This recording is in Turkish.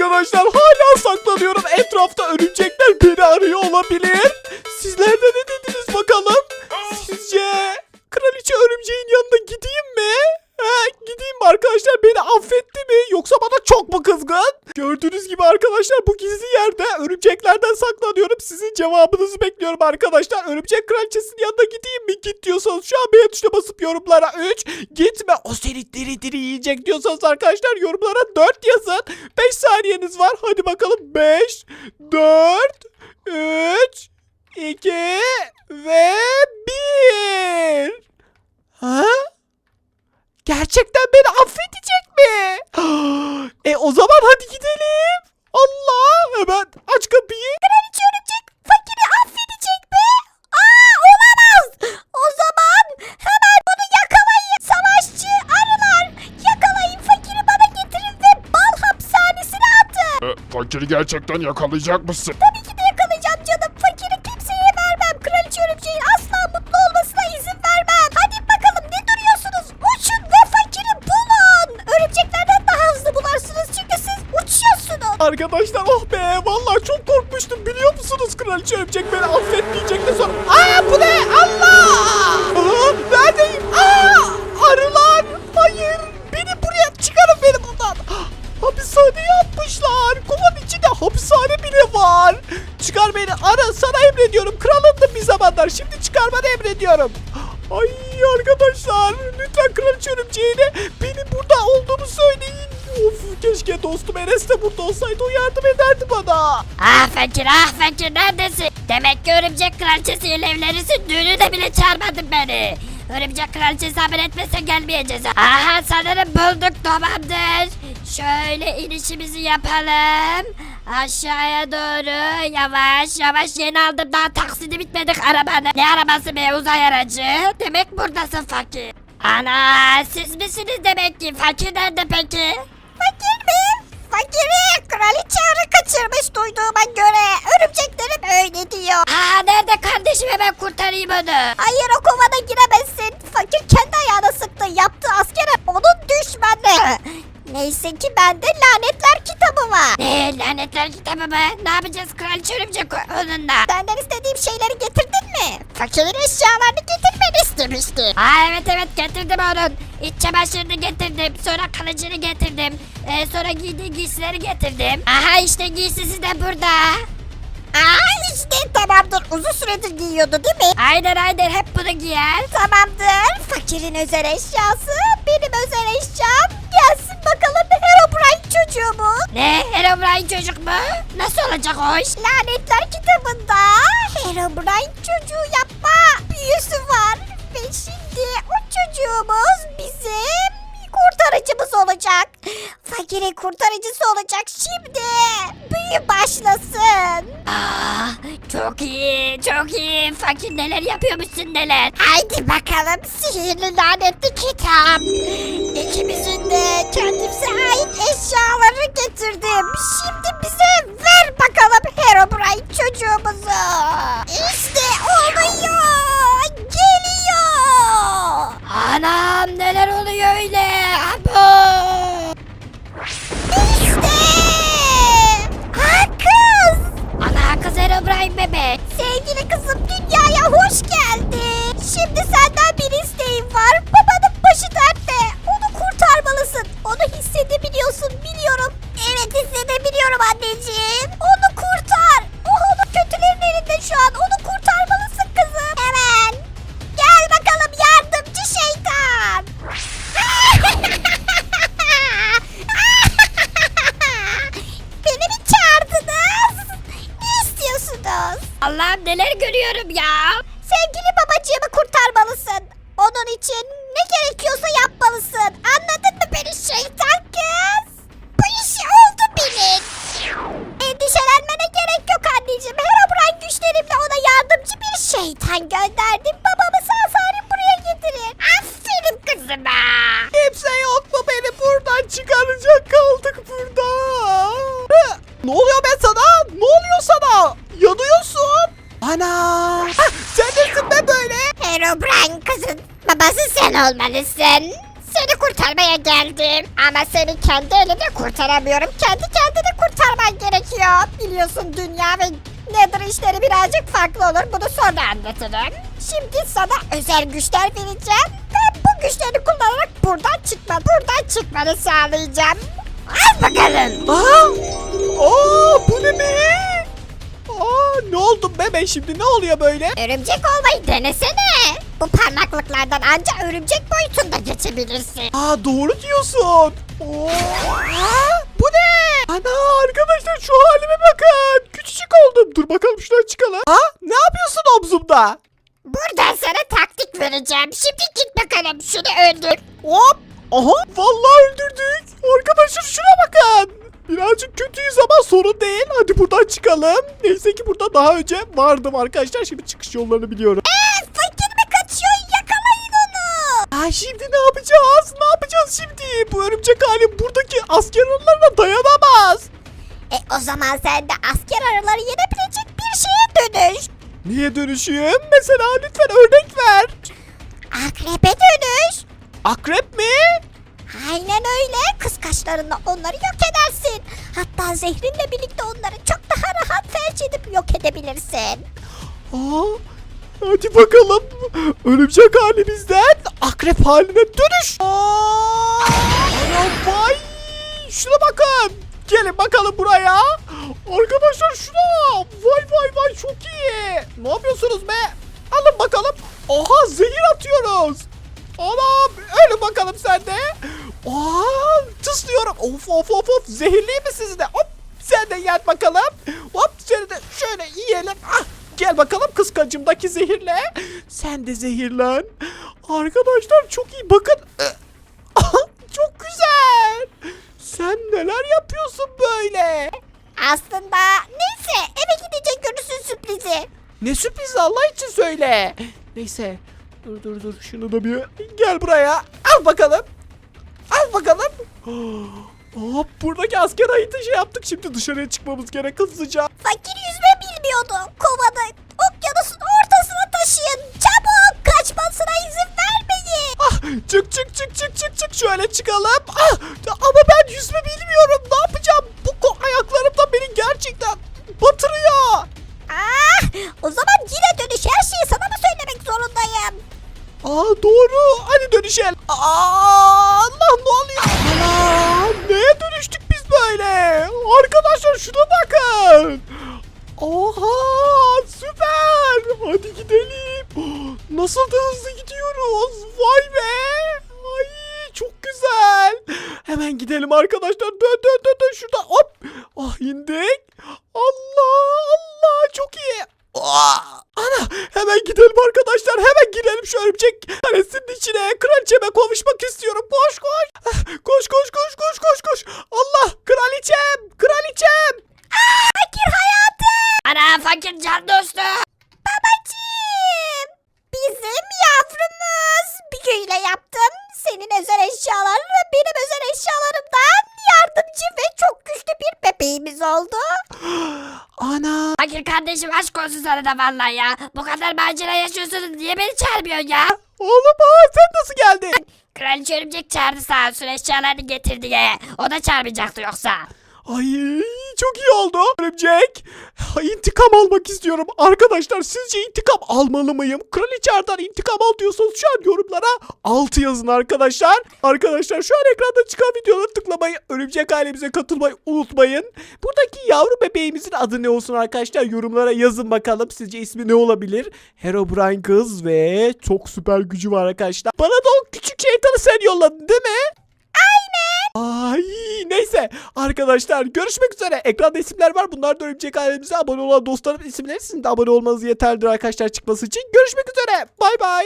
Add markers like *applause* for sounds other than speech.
Arkadaşlar hala saklanıyorum. Etrafta örümcekler beni arıyor olabilir. Sizler de ne dediniz bakalım? Sizce kraliçe örümceğin yanına gideyim mi? He, gideyim mi arkadaşlar? Beni affetti mi? Yoksa bana çok mu kızgın? Gördüğünüz gibi arkadaşlar bu gizli yerde örümceklerden saklanıyorum. Sizin cevabınızı bekliyorum arkadaşlar. Örümcek kraliçesinin yanına gideyim mi? Git diyorsanız şu an beğen tuşuna basıp yorumlara 3. Gitme o seni diri diri yiyecek diyorsanız arkadaşlar yorumlara 4 yazın. 5 saniyeniz var. Hadi bakalım 5, 4, 3, 2 ve 1. Ha? Gerçekten beni affedecek mi? *gasps* e o zaman hadi gidelim. Allah hemen aç kapıyı. Kraliçe örümcek fakiri affedecek mi? Aa olamaz. O zaman hemen bunu yakalayın. Savaşçı arılar. Yakalayın fakiri bana getirin ve bal hapishanesine atın. E, fakiri gerçekten yakalayacak mısın? Tabii Arkadaşlar oh be vallahi çok korkmuştum biliyor musunuz kraliçe örümcek beni affetmeyecek de sonra. Aa bu ne Allah! Aa, neredeyim? Aa, arılar hayır beni buraya çıkarın beni buradan. *gasps* Hapishane yapmışlar. Kovan içinde hapishane bile var. Çıkar beni ara sana emrediyorum. Kralım da bir zamanlar. Şimdi çıkarmanı emrediyorum. Keşke dostum Enes de burada olsaydı o yardım ederdi bana. Ah fakir ah fakir neredesin? Demek ki örümcek kraliçesi evlerisin düğünü de bile çağırmadın beni. Örümcek kraliçesi haber etmese gelmeyeceğiz. Aha sanırım bulduk tamamdır. Şöyle inişimizi yapalım. Aşağıya doğru yavaş yavaş yeni aldım daha taksidi bitmedik arabanın. Ne arabası be uzay aracı? Demek buradasın fakir. Ana siz misiniz demek ki? Fakir nerede peki? Fakir mi? Fakiri kraliçe arı kaçırmış duyduğuma göre. Örümceklerim öyle diyor. Aa nerede kardeşim hemen kurtarayım onu. Hayır o kovana giremezsin. Fakir kendi ayağına sıktı. Yaptığı askere onun düşmanı. Neyse ki bende lanetler kitabı var. Ne lanetler kitabı mı? Ne yapacağız kraliçe örümcek onunla? Benden istediğim şeyleri getirdin mi? Fakirin eşyalarını getirmeni istemişti. Aa evet evet getirdim onun. İç çamaşırını getirdim. Sonra kılıcını getirdim. Ee, sonra giydiği giysileri getirdim. Aha işte giysisi de burada. Aa işte tamamdır. Uzun süredir giyiyordu değil mi? Aynen aynen hep bunu giyer. Tamamdır. Fakirin özel eşyası benim özel eşyam. Gelsin bakalım Herobrine çocuğumuz. Ne? Herobrine çocuk mu? Nasıl olacak o iş? Lanetler kitabında Herobrine çocuğu yapma büyüsü var. Ve şimdi çocuğumuz bizim kurtarıcımız olacak. Fakirin kurtarıcısı olacak şimdi. Büyü başlasın. Aa, çok iyi, çok iyi. Fakir neler yapıyormuşsun neler. Haydi bakalım sihirli lanetli kitap. İkimizin de kendimize ait eşyaları getirdim. Şimdi সব Kızıma. Kimse yok mu beni buradan çıkaracak kaldık burada. Hı, Ne oluyor be sana? Ne oluyor sana? Yanıyorsun. Ana. Sen nesin be böyle? Herobrine kızın babası sen olmalısın. Seni kurtarmaya geldim. Ama seni kendi elimle kurtaramıyorum. Kendi kendini kurtarman gerekiyor. Biliyorsun dünya ve Nether işleri birazcık farklı olur. Bunu sonra anlatırım. Şimdi sana özel güçler vereceğim. Ve bu güçleri kullanarak buradan çıkma, buradan çıkmanı sağlayacağım. Al bakalım. Aa, aa bu ne be? Aa ne oldu be ben şimdi ne oluyor böyle? Örümcek olmayı denesene. Bu parmaklıklardan ancak örümcek boyutunda geçebilirsin. Aa doğru diyorsun. Oo, aa, bu ne? Ana arkadaşlar şu halime bakın. Küçücük oldum. Dur bakalım şuradan çıkalım. Ha ne yapıyorsun omzumda? Buradan sana taktik vereceğim. Şimdi git bakalım şunu öldür. Hop. Aha vallahi öldürdük. Arkadaşlar şuna bakın. Birazcık kötüyüz ama sorun değil. Hadi buradan çıkalım. Neyse ki burada daha önce vardım arkadaşlar. Şimdi çıkış yollarını biliyorum. Eee fakir mi kaçıyor? Yakalayın onu. Ha şimdi ne yapacağız? Ne yapacağız şimdi? Bu örümcek halim buradaki asker aralarına dayanamaz. E o zaman sen de asker araları yenebilecek bir şeye dönüş. Niye dönüşüyorum? Mesela lütfen örnek ver. Akrebe dönüş. Akrep mi? Aynen öyle. Kıskaçlarınla onları yok edersin. Hatta zehrinle birlikte onları çok daha rahat felç edip yok edebilirsin. Aa, hadi bakalım. Örümcek halimizden akrep haline dönüş. Aa, vay. Şuna bakın. Gelin bakalım buraya. Arkadaşlar şuna. Vay vay çok iyi. Ne yapıyorsunuz be? Alın bakalım. Oha zehir atıyoruz. Anam ölün bakalım sen de. Aa tıslıyorum. Of of of of zehirli mi siz de? Hop sen de yer bakalım. Hop seni de şöyle yiyelim. Ah, gel bakalım kıskacımdaki zehirle. Sen de zehirlen. Arkadaşlar çok iyi bakın. çok güzel. Sen neler yapıyorsun böyle? Aslında Ne sürpriz Allah için söyle. Neyse. Dur dur dur şunu da bir gel buraya. Al bakalım. Al bakalım. *gasps* Hop buradaki asker ayıtı şey yaptık. Şimdi dışarıya çıkmamız gerek hızlıca. Fakir yüzme bilmiyordu. Kovanı okyanusun ortasına taşıyın. Çabuk kaçmasına izin vermeyin. Ah, çık çık çık çık çık çık şöyle çıkalım. Ah, Aa doğru. Hadi dönüşelim. Aa, Allah ne oluyor? Ana, neye dönüştük biz böyle? Arkadaşlar şuna bakın. Oha süper. Hadi gidelim. Nasıl da hızlı gidiyoruz. Vay be. Ay çok güzel. Hemen gidelim arkadaşlar. Dön dön dön dön şurada. Hop. Ah indik. Allah Allah çok iyi. Aa, ana hemen gidelim arkadaşlar. Hemen girelim şu örümcek kalesinin içine. Kraliçeme kavuşmak istiyorum. Koş koş. Ah, Koş koş koş koş koş koş. Allah kraliçem kraliçem. Fakir hayatım. Ana fakir can dostu. Babacığım. Bizim yavrumuz. Bir köyle yaptım. Senin özel eşyaların benim özel eşyalarımdan yardımcı ve çok güçlü bir bebeğimiz oldu. Ana. Fakir kardeşim aşk olsun sana da vallahi ya. Bu kadar macera yaşıyorsunuz niye beni çağırmıyorsun ya? Oğlum aa, sen nasıl geldin? Kraliçe örümcek çağırdı sağ olsun eşyalarını getir diye. O da çağırmayacaktı yoksa. Ay çok iyi oldu. Örümcek. İntikam almak istiyorum. Arkadaşlar sizce intikam almalı mıyım? Kraliçe Ardan intikam al diyorsanız şu an yorumlara 6 yazın arkadaşlar. Arkadaşlar şu an ekranda çıkan videoları tıklamayı, örümcek ailemize katılmayı unutmayın. Buradaki yavru bebeğimizin adı ne olsun arkadaşlar? Yorumlara yazın bakalım. Sizce ismi ne olabilir? Herobrine kız ve çok süper gücü var arkadaşlar. Bana da o küçük şeytanı sen yolladın değil mi? Ay neyse arkadaşlar görüşmek üzere. Ekranda isimler var. Bunlar da örümcek ailemize abone olan dostlarım isimleri. Sizin de abone olmanız yeterlidir arkadaşlar çıkması için. Görüşmek üzere. Bay bay.